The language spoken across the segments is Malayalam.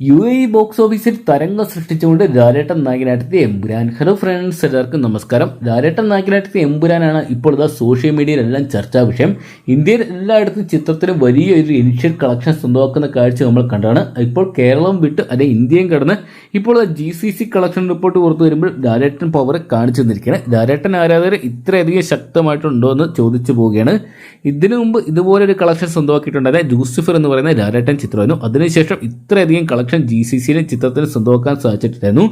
യു എ ബോക്സ് ഓഫീസിൽ തരംഗം സൃഷ്ടിച്ചുകൊണ്ട് ലാലേട്ടൻ നായകനായിട്ടെത്തിയ എമ്പുരാൻ. ഹലോ ഫ്രണ്ട്സ് എല്ലാവർക്കും നമസ്കാരം. ലാലേട്ടൻ നായകനായിട്ടെത്തിയ എമ്പുരാനാണ് ഇപ്പോൾ ഇതാ സോഷ്യൽ മീഡിയയിലെല്ലാം ചർച്ചാ വിഷയം. ഇന്ത്യയിൽ എല്ലായിടത്തും ചിത്രത്തിന് വലിയൊരു ഇനിഷ്യൽ കളക്ഷൻ സ്വന്തമാക്കുന്ന കാഴ്ച നമ്മൾ കണ്ടാണ് ഇപ്പോൾ കേരളം വിട്ട് അല്ലെ ഇന്ത്യയും കടന്ന് ഇപ്പോൾ G C C collection report പുറത്തു വരുമ്പോൾ ലാലേട്ടൻ പവർ കാണിച്ചു തന്നിരിക്കുകയാണ്. ലാലേട്ടൻ ആരാധകർ ഇത്രയധികം ശക്തമായിട്ടുണ്ടോ എന്ന് ചോദിച്ചു പോവുകയാണ്. ഇതിനു മുമ്പ് ഇതുപോലൊരു കളക്ഷൻ സ്വന്തമാക്കിയിട്ടുണ്ടായ ജൂസിഫർ എന്ന് പറയുന്ന ലാലേട്ടൻ ചിത്രമായിരുന്നു. അതിനുശേഷം ഇത്രയധികം കളക്ഷൻ ജി സി സിയിലെ ചിത്രത്തിൽ സ്വന്തമാക്കാൻ സാധിച്ചിട്ടില്ലായിരുന്നു.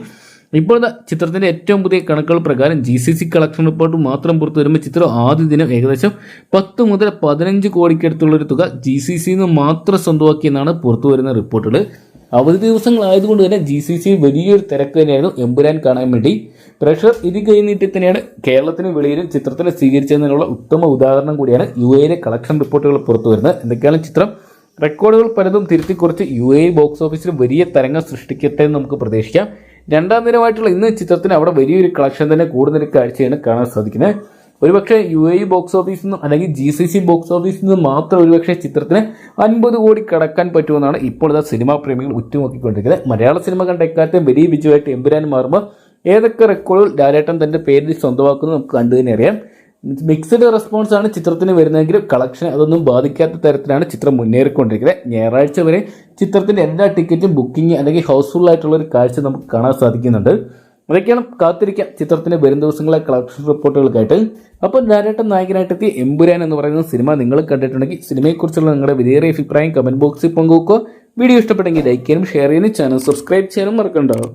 ഇപ്പോൾ ചിത്രത്തിന്റെ ഏറ്റവും പുതിയ കണക്കുകൾ പ്രകാരം G C C collection report മാത്രം പുറത്തു വരുമ്പോൾ ചിത്രം ആദ്യ ദിനം ഏകദേശം പത്ത് മുതൽ പതിനഞ്ച് കോടിക്കടുത്തുള്ള ഒരു തുക ജി സി സിന്ന് മാത്രം സ്വന്തമാക്കിയെന്നാണ് പുറത്തു വരുന്ന റിപ്പോർട്ടുകൾ. അവധി ദിവസങ്ങളായതുകൊണ്ട് തന്നെ ജി സി സി വലിയൊരു തിരക്ക് തന്നെയായിരുന്നു എമ്പുരാൻ കാണാൻ വേണ്ടി. പ്രഷർ ഇത് കഴിഞ്ഞിട്ട് തന്നെയാണ് കേരളത്തിന് വെളിയിലും ചിത്രത്തിനെ സ്വീകരിച്ചതിനുള്ള ഉത്തമ ഉദാഹരണം കൂടിയാണ് യു എയിലെ കളക്ഷൻ റിപ്പോർട്ടുകൾ പുറത്തു വരുന്നത്. എന്തൊക്കെയാണ് ചിത്രം? റെക്കോർഡുകൾ പലതും തിരുത്തി കുറച്ച് യു എ ബോക്സ് ഓഫീസിൽ വലിയ തരംഗം സൃഷ്ടിക്കട്ടെ എന്ന് നമുക്ക് പ്രതീക്ഷിക്കാം. രണ്ടാം ദിനമായിട്ടുള്ള ഇന്ന് ചിത്രത്തിന് അവിടെ വലിയൊരു കളക്ഷൻ തന്നെ കൂടുതൽ കാഴ്ചയാണ് കാണാൻ സാധിക്കുന്നത്. ഒരുപക്ഷെ യു എ ബോക്സ് ഓഫീസിൽ നിന്നും അല്ലെങ്കിൽ ജി സി സി ബോക്സ് ഓഫീസിൽ നിന്നും മാത്രം ഒരുപക്ഷെ ചിത്രത്തിന് അൻപത് കോടി കടക്കാൻ പറ്റുമെന്നാണ് ഇപ്പോൾ ഇതാ സിനിമാ പ്രേമികൾ ഉറ്റുനോക്കിക്കൊണ്ടിരിക്കുന്നത്. മലയാള സിനിമ കണ്ട എക്കാലത്തെയും വലിയ വിജയമായിട്ട് എമ്പുരാൻ മാറുമ്പോൾ ഏതൊക്കെ റെക്കോർഡുകൾ ലാലേട്ടൻ തന്റെ പേരിൽ സ്വന്തമാക്കുന്നത് നമുക്ക് കണ്ടു തന്നെ അറിയാം. മിക്സഡ് റെസ്പോൺസ് ആണ് ചിത്രത്തിന് വരുന്നതെങ്കിലും കളക്ഷൻ അതൊന്നും ബാധിക്കാത്ത തരത്തിലാണ് ചിത്രം മുന്നേറിക്കൊണ്ടിരിക്കുന്നത്. ഞായറാഴ്ച വരെ ചിത്രത്തിന്റെ എല്ലാ ടിക്കറ്റും ബുക്കിംഗ് അല്ലെങ്കിൽ ഹൗസ്ഫുൾ ആയിട്ടുള്ള ഒരു കാഴ്ച നമുക്ക് കാണാൻ സാധിക്കുന്നുണ്ട്. അതൊക്കെയാണ് കാത്തിരിക്കാം ചിത്രത്തിന്റെ വരും ദിവസങ്ങളെ കളക്ഷൻ റിപ്പോർട്ടുകൾക്കായിട്ട്. അപ്പോൾ ധാരാട്ടം നായകനായിട്ടെത്തിയ എമ്പുരാൻ എന്ന് പറയുന്ന സിനിമ നിങ്ങൾ കണ്ടിട്ടുണ്ടെങ്കിൽ സിനിമയെക്കുറിച്ചുള്ള നിങ്ങളുടെ വിലയേറിയ അഭിപ്രായം കമന്റ് ബോക്സിൽ പങ്കുവെക്കുക. വീഡിയോ ഇഷ്ടപ്പെട്ടെങ്കിൽ ലൈക്ക് ചെയ്യാനും ഷെയർ ചെയ്യാനും ചാനൽ സബ്സ്ക്രൈബ് ചെയ്യാനും മറക്കണ്ടാവും